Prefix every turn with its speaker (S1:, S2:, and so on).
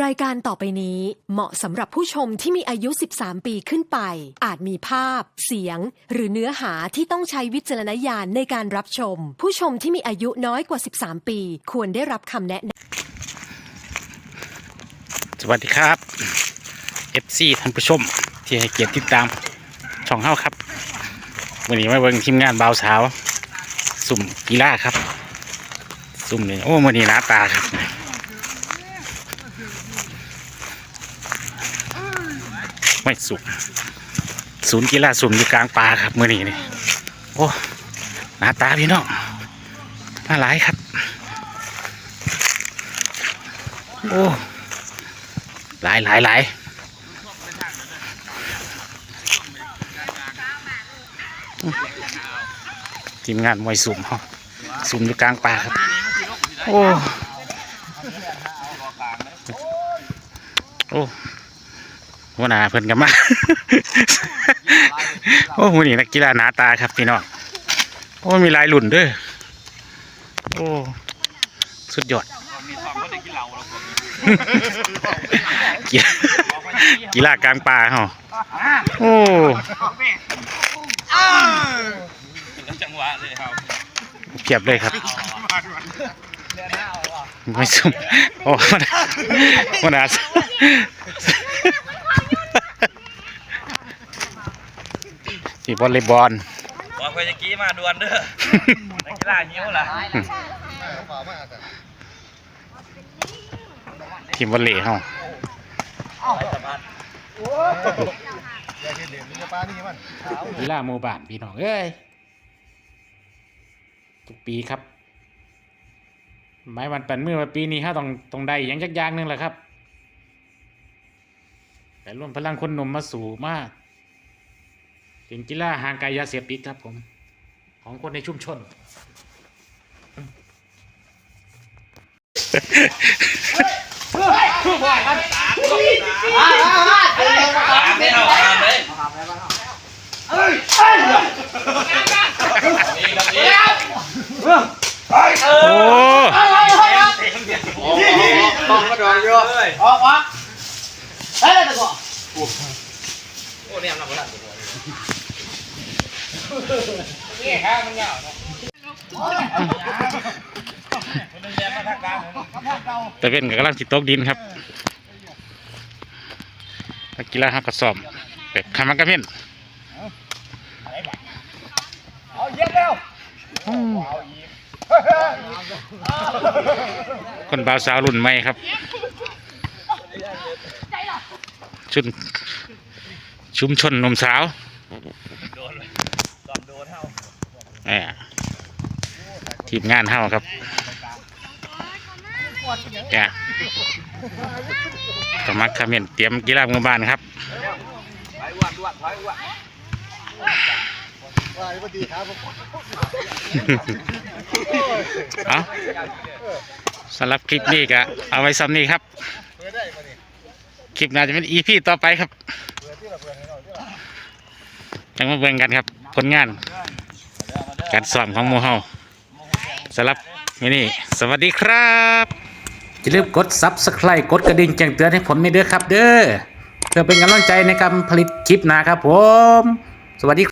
S1: รายการต่อไปนี้เหมาะสำหรับผู้ชมที่มีอายุ 13 ปีขึ้นไป อาจมีภาพ เสียง หรือเนื้อหาที่ต้องใช้วิจารณญาณในการรับชม ผู้ชมที่มีอายุน้อยกว่า 13 ปี ควรได้รับคำแนะนำ
S2: สวัสดีครับ FC ท่านผู้ชม ที่ให้เกียรติติดตามช่องเฮาครับ วันนี้มาเบิ่งทีมงานบ่าวสาว สุ่มกีฬาครับ สุ่มนี่โอ้วันนี้หน้าตาครับ ไม่สุก ศูนย์กีฬาสุ่มอยู่กลางป่าครับมื่อนี้นี่โอ้หน้าตาพี่น้องมาหลายครับ โอ้หลายหลายหลายทีมงานมวยสุ่มเขาสุ่มอยู่กลางป่าครับ โอ้ โอ้ หัวหน้าเพิ่นกันมา โอ้วันนี้นักกีฬาหนาตาครับพี่น้องโอ้มีลายหลุ่นด้วยโอ้สุดยอดกีฬากากลางป่าเหรอโอ้
S3: จังหวะเลยครับ
S2: เพียบเลยครับไม่สุ่มโอ้มันมันอา จที่บอลเลยบอล
S3: บอกไปจะกี้มาดวนเด้อนักกีฬาหิ้วล่ะ
S2: ทีมวอลเลย์เฮากีฬาโมบานพี่น้องเอ้ยทุกปีครับไม้วันปันมือมาปีนี้ฮะต้องต้องได้อย่างจักอย่างหนึงแหละครับ แต่รวมพลังคนหนุ่มมาสู่มาก เป็นกีฬาห่างไกลยาเสพติดครับผม ของคนในชุมชน
S3: ไม่เอาตามเลย นี่ครับนี่
S2: โอ้
S3: ต้องมาดอนเยอะเลย
S4: ออกวะเฮ้ยตะกอ
S3: โอ้เนี่ยมันละ
S4: นี่ฮะมันยาว
S2: แต่เป็นกับกำลังติดตกดินครับนักกีฬาฮักกระสอบแบบคามันกระเพี้ยน
S4: เอาเย็นเร็ว
S2: คนบ่าวสาวรุ่นใหม่ครับ ชุนชุมชนหนมสาว
S3: โดนตอนโดนเท่า
S2: แหม ทีมงานเฮาครับแกสมัครคาเมนเตรียมกีฬาหมู่บ้านครับ
S3: ไปอ้วนอ้วนไปอ้วน
S2: เอาสำหรับคลิปนี้ก็เอาไว้ซ้ำนี้ครับ คลิปหน้าจะเป็นอีพีต่อไปครับจังมาเบิ่งกันครับ ผลงาน การสอนของโมูเฮาสำหรับนี่สวัสดีครับอย่าลืมกดซับสไคร b ์กดกระดิ่งแจ้งเตือนให้ผมในเด้อครับ เด้อเพื่อเป็นกำลังใจในการผลิตคลิปนะครับผม สวัสดีครับ